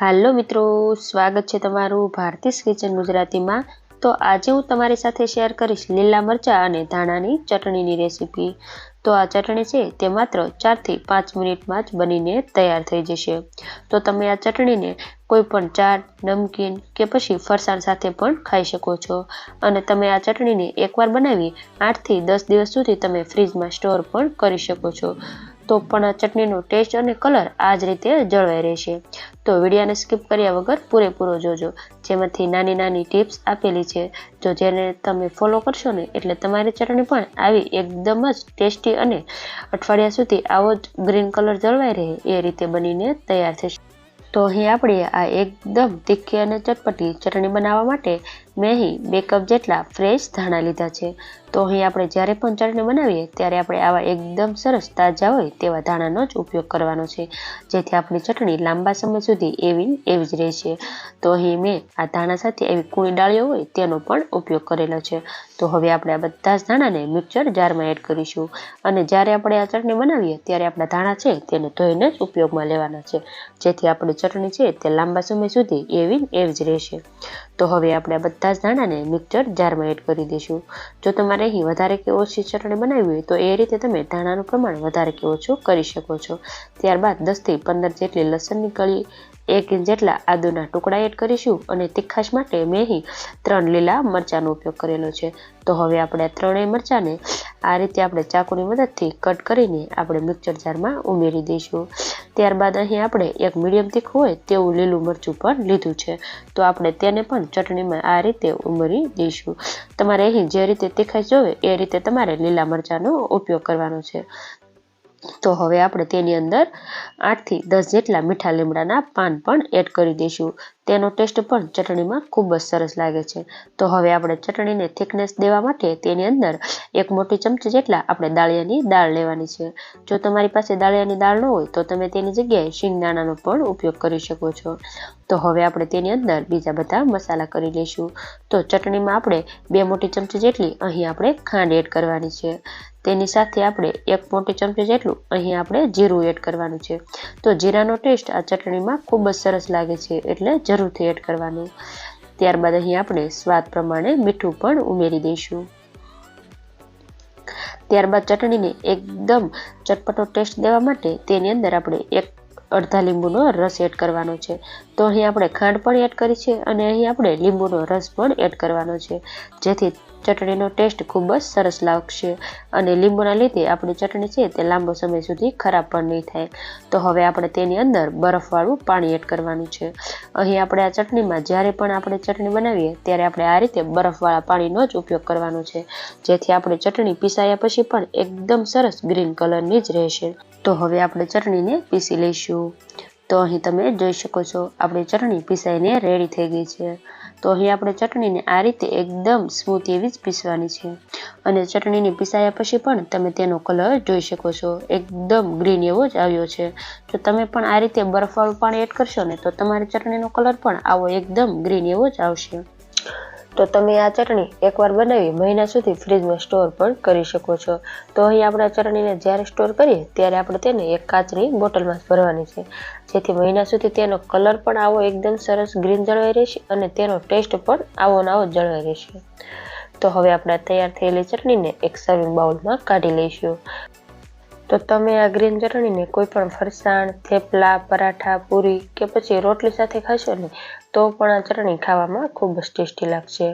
હાલો મિત્રો, સ્વાગત છે તમારું ભારતીસ કિચન ગુજરાતીમાં. તો આજે હું તમારી સાથે શેર કરીશ લીલા મરચાં અને ધાણાની ચટણીની રેસીપી. તો આ ચટણી છે તે માત્ર ચારથી પાંચ મિનિટમાં જ બનીને તૈયાર થઈ જશે. તો તમે આ ચટણીને કોઈ પણ ચાટ, નમકીન કે પછી ફરસાણ સાથે પણ ખાઈ શકો છો. અને તમે આ ચટણીને એકવાર બનાવી આઠથી દસ દિવસ સુધી તમે ફ્રીજમાં સ્ટોર પણ કરી શકો છો. તો પણ ચટણીનો ટેસ્ટ અને કલર આ જ રીતે જળવાઈ રહેશે. તો વિડીયાને સ્કીપ કર્યા વગર પૂરેપૂરો જોજો. જેમાંથી નાની નાની ટિપ્સ આપેલી છે. જો જેને તમે ફોલો કરશો ને એટલે તમારી ચટણી પણ આવી એકદમ જ ટેસ્ટી અને અઠવાડિયા સુધી આવો જ ગ્રીન કલર જળવાઈ રહે એ રીતે બનીને તૈયાર થશે. તો અહીં આપણે આ એકદમ તીખી અને ચટપટી ચટણી બનાવવા માટે મેં અહીં બે કપ જેટલા ફ્રેશ ધાણા લીધા છે. તો અહીં આપણે જ્યારે પણ ચટણી બનાવીએ ત્યારે આપણે આવા એકદમ સરસ તાજા હોય તેવા ધાણાનો જ ઉપયોગ કરવાનો છે. જેથી આપણી ચટણી લાંબા સમય સુધી એવી એવી જ રહેશે. તો અહીં મેં આ ધાણા સાથે એવી કૂણી ડાળીઓ હોય તેનો પણ ઉપયોગ કરેલો છે. તો હવે આપણે આ બધા જ ધાણાને મિક્સર જારમાં એડ કરીશું. અને જ્યારે આપણે આ ચટણી બનાવીએ ત્યારે આપણા ધાણા છે તેને ધોઈને જ ઉપયોગમાં લેવાના છે. જેથી આપણી ચટણી છે તે લાંબા સમય સુધી એવી એવી જ રહેશે. તો હવે આપણે આ બધા જ ધાણાને મિક્સર જારમાં એડ કરી દઈશું. જો તમારે અહીં વધારે કે ઓછી ચટણી બનાવવી હોય તો એ રીતે તમે ધાણાનું પ્રમાણ વધારે કે ઓછું કરી શકો છો. ત્યારબાદ દસથી પંદર જેટલી લસણની કળી એક ઇંચ જેટલા આદુના ટુકડા એડ કરીશું અને તીખાશ માટે મેં અહીં ત્રણ લીલા મરચાંનો ઉપયોગ કરેલો છે. તો હવે આપણે ત્રણેય મરચાંને આ રીતે આપણે ચાકુની મદદથી કટ કરીને આપણે મિક્સર જારમાં ઉમેરી દઈશું. ત્યારબાદ અહીં આપણે એક મીડિયમ તીખું હોય તેવું લીલું મરચું પણ લીધું છે. તો આપણે તેને પણ ચટણીમાં આ રીતે ઉમેરી દઈશું. તમારે અહીં જે રીતે તીખાશ જોવે એ રીતે તમારે લીલા મરચાંનો ઉપયોગ કરવાનો છે. તો હવે આપણે તેની અંદર આઠથી દસ જેટલા મીઠા લીમડાના પાન પણ એડ કરી દઈશું. તેનો ટેસ્ટ પણ ચટણીમાં ખૂબ જ સરસ લાગે છે. તો હવે આપણે ચટણીને થિકનેસ દેવા માટે તેની અંદર એક મોટી ચમચી જેટલા આપણે દાળિયાની દાળ લેવાની છે. જો તમારી પાસે દાળિયાની દાળ ન હોય તો તમે તેની જગ્યાએ શિંગદાણાનો પણ ઉપયોગ કરી શકો છો. તો હવે આપણે તેની અંદર બીજા બધા મસાલા કરી લઈશું. તો ચટણીમાં આપણે બે મોટી ચમચી જેટલી અહીં આપણે ખાંડ એડ કરવાની છે. તેની સાથે આપણે એક મોટી ચમચી જેટલું અહીં આપણે જીરું એડ કરવાનું છે. તો જીરાનો ટેસ્ટ આ ચટણીમાં ખૂબ જ સરસ લાગે છે એટલે જરૂરથી એડ કરવાનું. ત્યારબાદ અહીં આપણે સ્વાદ પ્રમાણે મીઠું પણ ઉમેરી દઈશું. ત્યારબાદ ચટણીને એકદમ ચટપટો ટેસ્ટ દેવા માટે તેની અંદર આપણે એક અડધા લીંબુનો રસ એડ કરવાનો છે. તો અહીં આપણે ખાંડ પણ એડ કરી છે અને અહીં આપણે લીંબુનો રસ પણ એડ કરવાનો છે. જેથી ચટણીનો ટેસ્ટ ખૂબ જ સરસ લાગશે. અને લીંબુના લીધે આપણી ચટણી છે તે લાંબો સમય સુધી ખરાબ પણ નહીં થાય. તો હવે આપણે તેની અંદર બરફવાળું પાણી એડ કરવાનું છે. અહીં આપણે આ ચટણીમાં જ્યારે પણ આપણે ચટણી બનાવીએ ત્યારે આપણે આ રીતે બરફવાળા પાણીનો જ ઉપયોગ કરવાનો છે. જેથી આપણી ચટણી પીસાયા પછી પણ એકદમ સરસ ગ્રીન કલરની જ રહેશે. તો હવે આપણે ચટણીને પીસી લઈશું. તો અહીં તમે જોઈ શકો છો, આપણી ચટણી પીસાઈને રેડી થઈ ગઈ છે. તો અહીં આપણે ચટણીને આ રીતે એકદમ સ્મૂથ એવી જ પીસવાની છે. અને ચટણીને પીસાયા પછી પણ તમે તેનો કલર જોઈ શકો છો, એકદમ ગ્રીન એવો જ આવ્યો છે. જો તમે પણ આ રીતે બરફવાળું પાણી એડ કરશો ને, તો તમારી ચટણીનો કલર પણ આવો એકદમ ગ્રીન એવો જ આવશે. તો તમે આ ચટણી એકવાર બનાવી મહિના સુધી ફ્રીજમાં સ્ટોર પણ કરી શકો છો. તો અહીં આપણે ચટણીને જ્યારે સ્ટોર કરીએ ત્યારે આપણે તેને એક કાચની બોટલમાં ભરવાની છે. જેથી મહિના સુધી તેનો કલર પણ આવો એકદમ સરસ ગ્રીન જળવાઈ રહેશે અને તેનો ટેસ્ટ પણ આવો આવો જળવાઈ રહેશે. તો હવે આપણે તૈયાર થયેલી ચટણીને એક સર્વિંગ બાઉલમાં કાઢી લઈશું. તો તમે આ ગ્રીન ચટણીને કોઈ પણ ફરસાણ, થેપલા, પરાઠા, પૂરી કે પછી રોટલી સાથે ખાશો ને, તો પણ આ ચટણી ખાવામાં ખૂબ જ ટેસ્ટી લાગશે.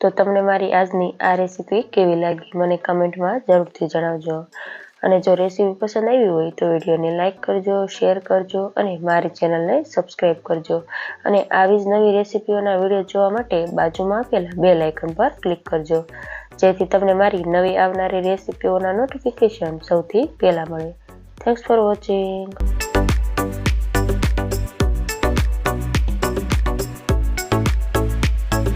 તો તમને મારી આજની આ રેસીપી કેવી લાગી, મને કમેન્ટમાં જરૂરથી જણાવજો. અને જો રેસીપી પસંદ આવી હોય તો વિડીયોને લાઇક કરજો શેર કરજો અને મારી ચેનલને સબસ્ક્રાઈબ કરજો. અને આવી જ નવી રેસીપીઓના વીડિયો જોવા માટે બાજુમાં આપેલા બે લાઇકન પર ક્લિક કરજો. જેથી તમને મારી નવી આવનારી રેસીપીઓના નોટિફિકેશન સૌથી પહેલાં મળે. Thanks for watching